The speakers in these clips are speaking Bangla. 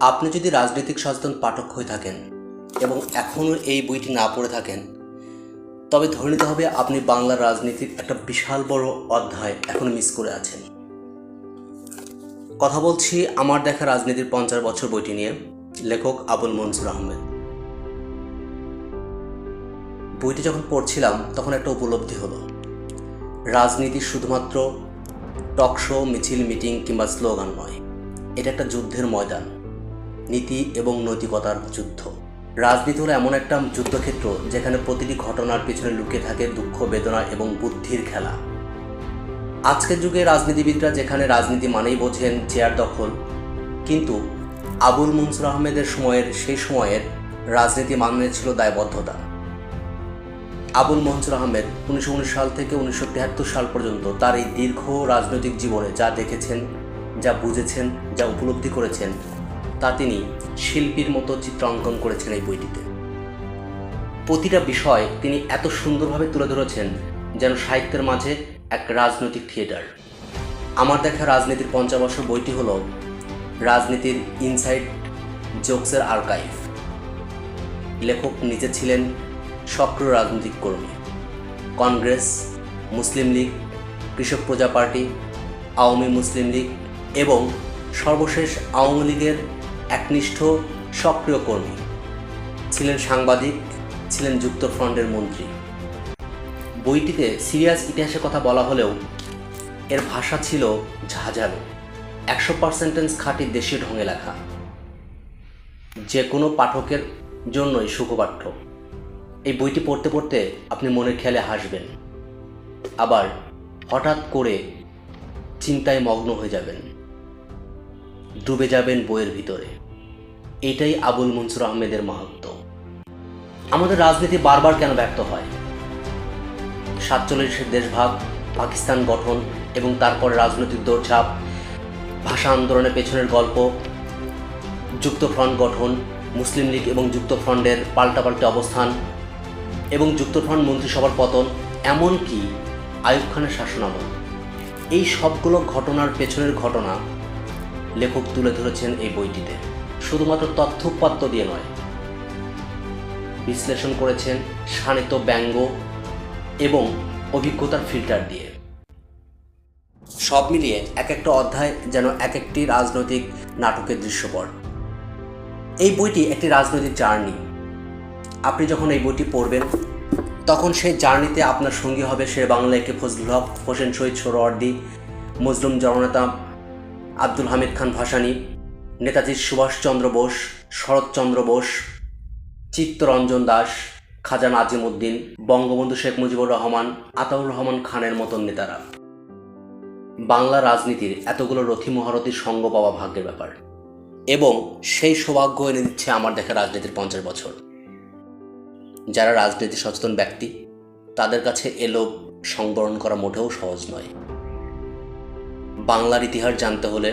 আপনি যদি রাজনৈতিক সচেতন পাঠক হয়ে থাকেন এবং এখনও এই বইটি না পড়ে থাকেন, তবে ধরে নিতে হবে আপনি বাংলার রাজনীতির একটা বিশাল বড় অধ্যায় এখনও মিস করে আছেন। কথা বলছি আমার দেখা রাজনীতির পঞ্চাশ বছর বইটি নিয়ে, লেখক আবুল মনসুর আহমেদ। বইটি যখন পড়ছিলাম, তখন একটা উপলব্ধি হলো। রাজনীতি শুধুমাত্র টক শো, মিছিল, মিটিং কিংবা স্লোগান নয়, এটা একটা যুদ্ধের ময়দান। নীতি এবং নৈতিকতার যুদ্ধ। রাজনীতি হলো এমন একটা যুদ্ধক্ষেত্র যেখানে প্রতিটি ঘটনার পিছনে লুকিয়ে থাকে দুঃখ, বেদনা এবং বুদ্ধির খেলা। আজকের যুগে রাজনীতিবিদরা যেখানে রাজনীতি মানেই বোঝেন চেয়ার দখল, কিন্তু আবুল মনসুর আহমেদের সময়ের সেই সময়ের রাজনীতি মানে ছিল দায়বদ্ধতা। আবুল মনসুর আহমেদ উনিশশো উনিশ সাল থেকে উনিশশো সাল পর্যন্ত তার এই দীর্ঘ রাজনৈতিক জীবনে যা দেখেছেন, যা বুঝেছেন, যা উপলব্ধি করেছেন তা তিনি শিল্পীর মতো চিত্রাঙ্কন করেছেন এই বইটিতে। প্রতিটা বিষয় তিনি এত সুন্দরভাবে তুলে ধরেছেন যেন সাহিত্যের মাঝে এক রাজনৈতিক থিয়েটার। আমার দেখা রাজনীতির পঞ্চাশ বইটি হল রাজনীতির ইনসাইড জোকসের আর্কাইভ। লেখক নিজে ছিলেন সক্রিয় রাজনৈতিক কর্মী। কংগ্রেস, মুসলিম লীগ, কৃষক প্রজা পার্টি, আওয়ামী মুসলিম লীগ এবং সর্বশেষ আওয়ামী লীগের একনিষ্ঠ সক্রিয় কর্মী ছিলেন সাংবাদিক, ছিলেন যুক্তফ্রন্টের মন্ত্রী। বইটিতে সিরিয়াস ইতিহাসের কথা বলা হলেও এর ভাষা ছিল ঝাঁঝালো। একশো পার্সেন্টেন্স খাঁটি দেশীয় ঢঙে লেখা। যে কোনো পাঠকের জন্যই সুখপাঠ্য। এই বইটি পড়তে পড়তে আপনি মনের খেয়ালে হাসবেন। আবার হঠাৎ করে চিন্তায় মগ্ন হয়ে যাবেন। ডুবে যাবেন বইয়ের ভিতরে। এটাই আবুল মনসুর আহমেদের মাহাত্ম। আমাদের রাজনীতি বারবার কেন ব্যর্থ হয়? সাতচল্লিশের দেশভাগ, পাকিস্তান গঠন এবং তারপরে রাজনৈতিক দৌড়ঝাঁপ, ভাষা আন্দোলনের পেছনের গল্প যুক্তফ্রন্ট গঠন, মুসলিম লীগ এবং যুক্তফ্রন্টের পাল্টাপাল্টি অবস্থান এবং যুক্তফ্রন্ট মন্ত্রিসভার পতন, এমনকি আয়ুব খানের শাসনামল। এই সবগুলো ঘটনার পেছনের ঘটনা লেখক তুলে ধরেছেন এই বইটিতে। শুধুমাত্র তথ্যোপাত্য দিয়ে নয়, বিশ্লেষণ করেছেন শানিত ব্যঙ্গ এবং অভিজ্ঞতার ফিল্টার দিয়ে। সব মিলিয়ে এক একটা অধ্যায় যেন এক একটি রাজনৈতিক নাটকের দৃশ্যপট। এই বইটি একটি রাজনৈতিক জার্নি। আপনি যখন এই বইটি পড়বেন, তখন সেই জার্নিতে আপনার সঙ্গী হবে শের বাংলা একে ফজলুল হক, হোসেন শহীদ সোহরাওয়ার্দী মজলুম জননেতা আব্দুল হামিদ খান ভাসানী, নেতাজি সুভাষচন্দ্র বোস, শরৎচন্দ্র বোস, চিত্তরঞ্জন দাস, খাজা নাজিম উদ্দিন বঙ্গবন্ধু শেখ মুজিবুর রহমান, আতাউর রহমান খানের মতন নেতারা। বাংলা রাজনীতির এতগুলো রথী মহারথীর সঙ্গ পাওয়া ভাগ্যের ব্যাপার। এবং সেই সৌভাগ্য এনে দিচ্ছে আমার দেখা রাজনীতির পঞ্চাশ বছর। যারা রাজনীতি সচেতন ব্যক্তি, তাদের কাছে এ লোভ সংবরণ করা মোটেও সহজ নয়। বাংলার ইতিহাস জানতে হলে,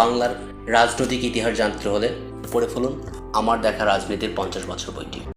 বাংলার রাজনৈতিক ইতিহাস জানতে হলে পড়ে ফেলুন আমার দেখা রাজনীতির পঞ্চাশ বছর বইটি।